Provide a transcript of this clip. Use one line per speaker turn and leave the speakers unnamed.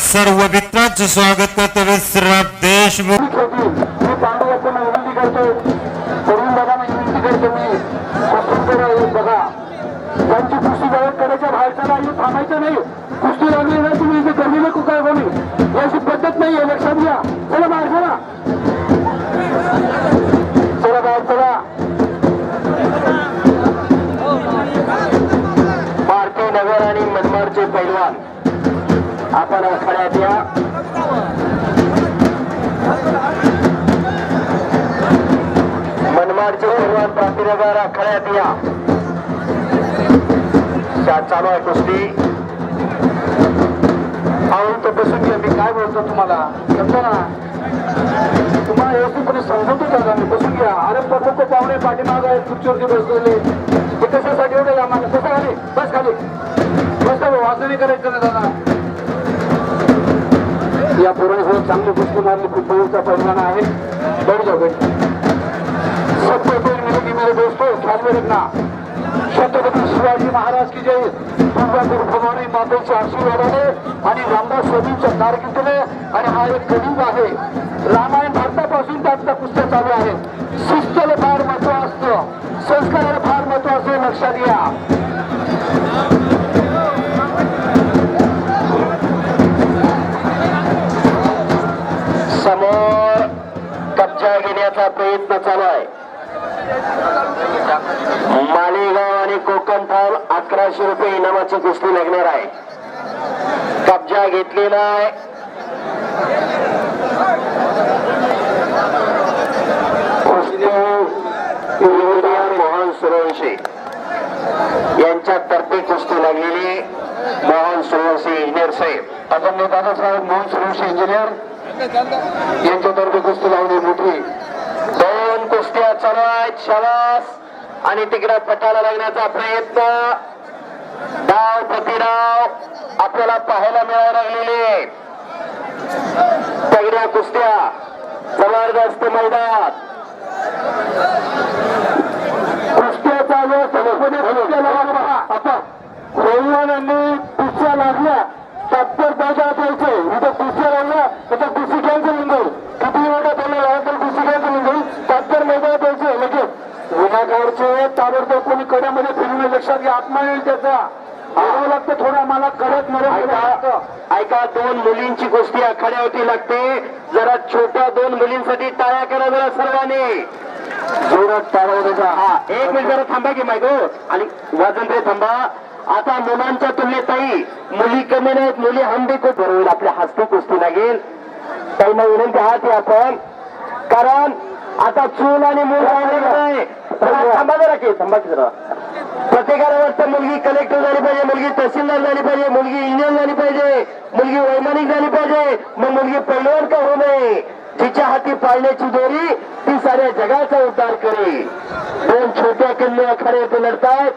सर्व मित्रांचं स्वागत करतो विश्राम देशमुख.
मी विनंती करतो विनंती करतो मी बघा त्यांची कुस्ती जवळ करायच्या बाहेर चला थांबायचं नाही. कुस्ती लागली ना तुम्ही इथे गर्मी नको काय कोणी. याची पद्धत नाही आहे लक्षात घ्या. चला बाहेर चला चला. आपण आखाड्यात या मनमाडचे पैलवान प्रांतिनगर आखाड्यात या. शाळा चालू आहे कुस्ती. अहो तर बसून घ्या मी काय बोलतो तुम्हाला? समजा ना तुम्हाला व्यवस्थितपणे समजवतो का मी बसून घ्या. अरे प्रमुख पाहुणे पाठीमाग आहेत खुर्चीवरती बसलेले. ते कशासाठी एवढे आम्हाला कसं खाली बस खाली. बस का वाचन नाही करायचं ना दादा. या पोरांसोबत चांगली कुस्ती मारली खूप दूरचा परिणाम आहे. बैठ जाऊ बैठ सबसे पहले की मेरे दोस्तों ख्याल में रखना छत्रपती शिवाजी महाराज की जय. तुळजापूर भवानी मातेच्या आशीर्वादाने आणि रामदास स्वामींच्या कारकिर्दीने आणि हा एक कलिंग आहे. रामायण भारतापासून त्यांचा कुस्त्या चालू आहे. शिस्तला फार महत्त्व असतं. संस्काराला फार महत्त्व असं लक्षात घ्या. चालू आहे. मालेगाव आणि कोकण फार्म अकराशे रुपये इनामाची कुस्ती लागणार आहे. कब्जा घेतलेला आहे. मोहन सुरवंशी. यांच्या तर्फे कुस्ती लागलेली मोहन सुरवंशी इंजिनियर साहेब. आपण दादासाहेब मोहन सुरवंशी इंजिनियर यांच्या तर्फे कुस्ती लावली मोठी. कुस्त्या चालू आहेत शवास आणि तिकडे पटाला लागण्याचा प्रयत्न. डाव प्रतिडाव आपल्याला पाहायला मिळायला लागलेले तगड्या कुस्त्या. जबरदस्त मैदान. कुस्त्या चालू असताना पहा. आता रविवारांनी कुस्त्या लागल्या. तत्पर घ्या आत्मा येईल त्याचा. आणावं लागतं थोडा मला कडक मरण ऐका दोन मुलींची गोष्टी आखाड्यावरती लागते. जरा छोट्या दोन मुलींसाठी टाळ्या करा जरा सर्वांनी. जोरात टाळा हा एक मिनिट जरा थांबा की माहिती आणि वाजन रे थांबा. आता मुलांच्या तुलनेत ताई मुली कमी नाहीत मुली हमबी खूप बरोबर आपल्या हस्ते कुस्ती लागेल. ताईंना विनंती आहात की आपण. कारण आता चूल आणि मूल नाही. थांबा जरा की थांबा की जरा. प्रत्येकाला वाटतं मुलगी कलेक्टर झाली पाहिजे मुलगी तहसीलदार झाली पाहिजे मुलगी इंजिनियर झाली पाहिजे मुलगी वैमानिक झाली पाहिजे मग मुलगी पैलवान का होऊ नये? तिच्या हाती पाळण्याची दोरी ती साऱ्या जगाचा उद्धार करे दोन छोट्या कन्या खरे ते लढतात